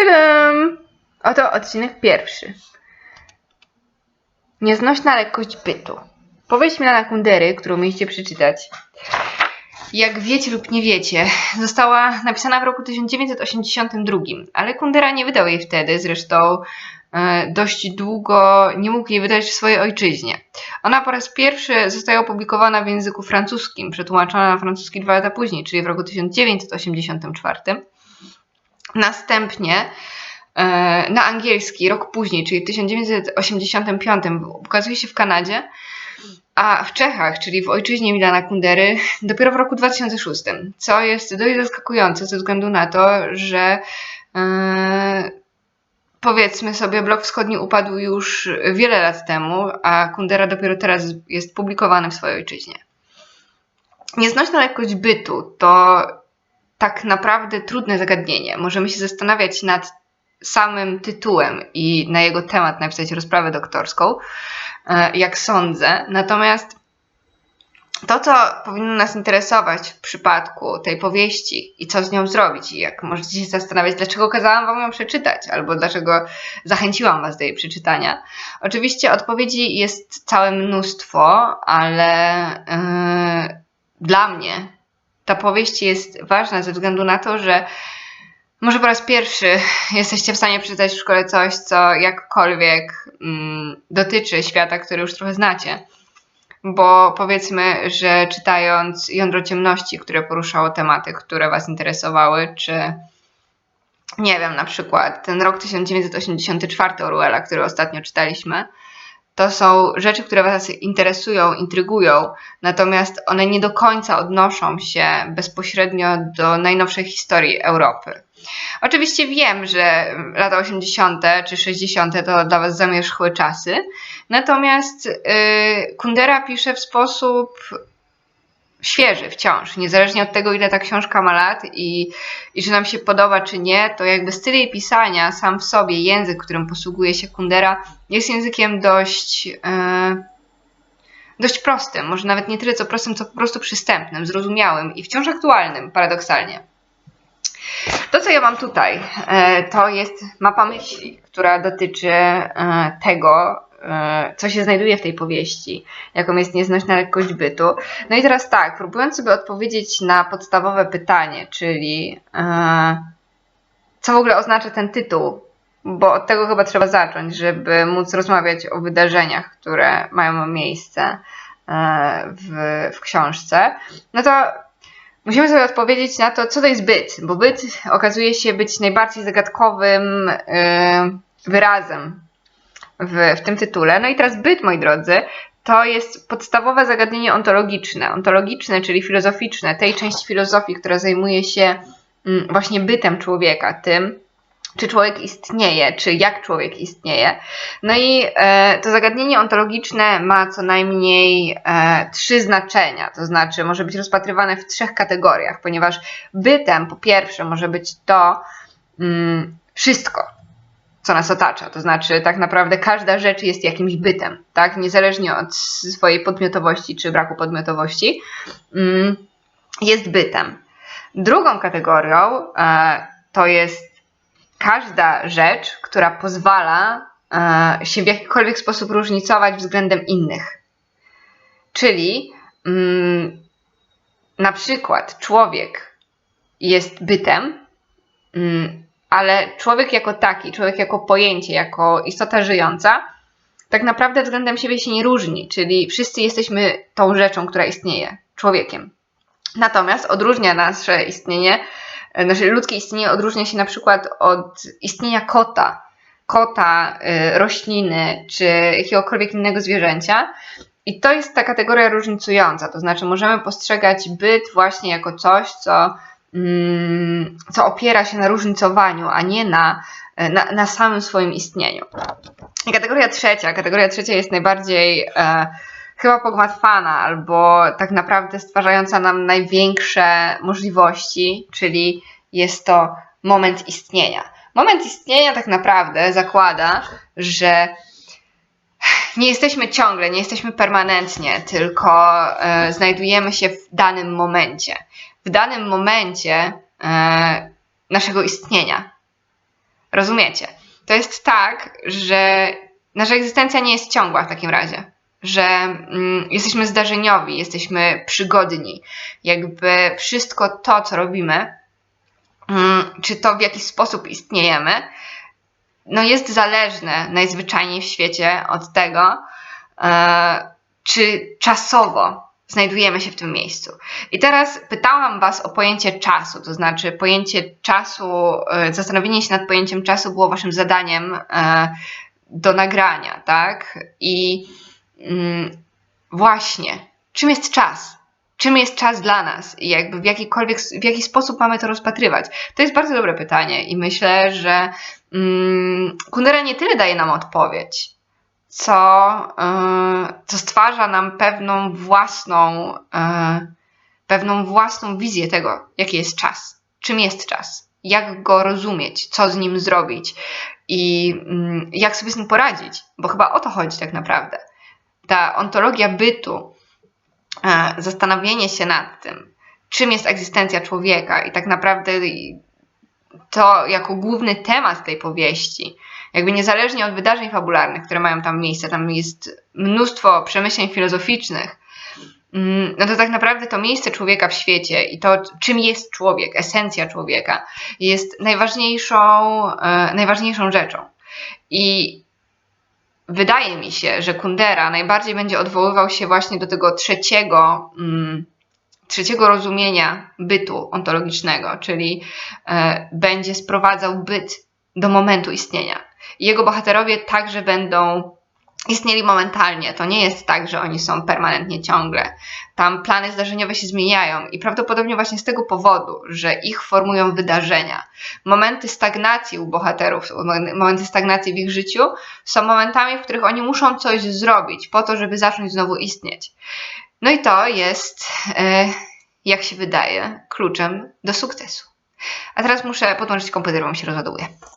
Tadam! Oto odcinek pierwszy. Nieznośna lekkość bytu. Powieść Milana Kundery, którą mieliście przeczytać, jak wiecie lub nie wiecie, została napisana w roku 1982, ale Kundera nie wydał jej wtedy, zresztą e, dość długo nie mógł jej wydać w swojej ojczyźnie. Ona po raz pierwszy została opublikowana w języku francuskim, przetłumaczona na francuski dwa lata później, czyli w roku 1984. Następnie e, na angielski rok później, czyli w 1985 ukazuje się w Kanadzie, a w Czechach, czyli w ojczyźnie Milana Kundery, dopiero w roku 2006, co jest dość zaskakujące ze względu na to, że e, powiedzmy sobie, blok wschodni upadł już wiele lat temu, a Kundera dopiero teraz jest publikowany w swojej ojczyźnie. Nieznośna lekkość bytu to tak naprawdę trudne zagadnienie. Możemy się zastanawiać nad samym tytułem i na jego temat napisać rozprawę doktorską, e, jak sądzę. Natomiast to, co powinno nas interesować w przypadku tej powieści i co z nią zrobić, i jak możecie się zastanawiać, dlaczego kazałam Wam ją przeczytać, albo dlaczego zachęciłam Was do jej przeczytania. Oczywiście odpowiedzi jest całe mnóstwo, ale yy, dla mnie ta powieść jest ważna ze względu na to, że może po raz pierwszy jesteście w stanie przeczytać w szkole coś, co jakkolwiek mm, dotyczy świata, który już trochę znacie. Bo powiedzmy, że czytając Jądro Ciemności, które poruszało tematy, które Was interesowały, czy nie wiem, na przykład ten rok 1984 Orwella, który ostatnio czytaliśmy, to są rzeczy, które Was interesują, intrygują, natomiast one nie do końca odnoszą się bezpośrednio do najnowszej historii Europy. Oczywiście wiem, że lata 80. czy 60. to dla Was zamierzchłe czasy, natomiast yy, Kundera pisze w sposób świeży wciąż, niezależnie od tego, ile ta książka ma lat i, i czy nam się podoba, czy nie, to jakby styl jej pisania sam w sobie, język, którym posługuje się Kundera, jest językiem dość, yy, dość prostym, może nawet nie tyle co prostym, co po prostu przystępnym, zrozumiałym i wciąż aktualnym, paradoksalnie. To, co ja mam tutaj, e, to jest mapa myśli, która dotyczy e, tego, e, co się znajduje w tej powieści, jaką jest nieznośna lekkość bytu. No i teraz tak, próbując sobie odpowiedzieć na podstawowe pytanie, czyli co w ogóle oznacza ten tytuł, bo od tego chyba trzeba zacząć, żeby móc rozmawiać o wydarzeniach, które mają miejsce w, w książce, no to musimy sobie odpowiedzieć na to, co to jest byt, bo byt okazuje się być najbardziej zagadkowym wyrazem w, w tym tytule. No i teraz byt, moi drodzy, to jest podstawowe zagadnienie ontologiczne. Ontologiczne, czyli filozoficzne, tej części filozofii, która zajmuje się mm, właśnie bytem człowieka, tym, czy człowiek istnieje, czy jak człowiek istnieje. No i e, to zagadnienie ontologiczne ma co najmniej e, trzy znaczenia, to znaczy może być rozpatrywane w trzech kategoriach, ponieważ bytem po pierwsze może być to mm, wszystko, co nas otacza, to znaczy tak naprawdę każda rzecz jest jakimś bytem, tak, niezależnie od swojej podmiotowości czy braku podmiotowości, mm, jest bytem. Drugą kategorią e, to jest każda rzecz, która pozwala e, się w jakikolwiek sposób różnicować względem innych. Czyli mm, na przykład człowiek jest bytem, mm, ale człowiek jako taki, człowiek jako pojęcie, jako istota żyjąca, tak naprawdę względem siebie się nie różni, czyli wszyscy jesteśmy tą rzeczą, która istnieje, człowiekiem. Natomiast odróżnia nasze istnienie Nasze ludzkie istnienie odróżnia się na przykład od istnienia kota, kota, y, rośliny czy jakiegokolwiek innego zwierzęcia. I to jest ta kategoria różnicująca, to znaczy możemy postrzegać byt właśnie jako coś, co, co opiera się na różnicowaniu, a nie na, na, na samym swoim istnieniu. I kategoria trzecia, kategoria trzecia jest najbardziej e, chyba pogmatwana, albo tak naprawdę stwarzająca nam największe możliwości, czyli jest to moment istnienia. Moment istnienia tak naprawdę zakłada, że nie jesteśmy ciągle, nie jesteśmy permanentnie, tylko e, znajdujemy się w danym momencie. W danym momencie e, naszego istnienia. Rozumiecie? To jest tak, że nasza egzystencja nie jest ciągła w takim razie. Że mm, jesteśmy zdarzeniowi, jesteśmy przygodni. Jakby wszystko to, co robimy, mm, czy to w jakiś sposób istniejemy, no jest zależne najzwyczajniej w świecie od tego, e, czy czasowo znajdujemy się w tym miejscu. I teraz pytałam Was o pojęcie czasu, to znaczy pojęcie czasu, e, zastanowienie się nad pojęciem czasu było Waszym zadaniem e, do nagrania, tak? I mm, właśnie, czym jest czas? Czym jest czas dla nas i jakby w jakikolwiek, w jaki sposób mamy to rozpatrywać? To jest bardzo dobre pytanie i myślę, że mm, Kundera nie tyle daje nam odpowiedź, co, yy, co stwarza nam pewną własną, yy, pewną własną wizję tego, jaki jest czas, czym jest czas, jak go rozumieć, co z nim zrobić i yy, jak sobie z nim poradzić, bo chyba o to chodzi tak naprawdę. Ta ontologia bytu, e, zastanowienie się nad tym, czym jest egzystencja człowieka i tak naprawdę to jako główny temat tej powieści, jakby niezależnie od wydarzeń fabularnych, które mają tam miejsce, tam jest mnóstwo przemyśleń filozoficznych, mm, no to tak naprawdę to miejsce człowieka w świecie i to, czym jest człowiek, esencja człowieka, jest najważniejszą, e, najważniejszą rzeczą. I wydaje mi się, że Kundera najbardziej będzie odwoływał się właśnie do tego trzeciego, mm, trzeciego rozumienia bytu ontologicznego, czyli e, będzie sprowadzał byt do momentu istnienia. Jego bohaterowie także będą istnieli momentalnie. To nie jest tak, że oni są permanentnie ciągle. Tam plany zdarzeniowe się zmieniają i prawdopodobnie właśnie z tego powodu, że ich formują wydarzenia. Momenty stagnacji u bohaterów, momenty stagnacji w ich życiu są momentami, w których oni muszą coś zrobić po to, żeby zacząć znowu istnieć. No i to jest, e, jak się wydaje, kluczem do sukcesu. A teraz muszę podłączyć komputer, bo mi się rozładuje.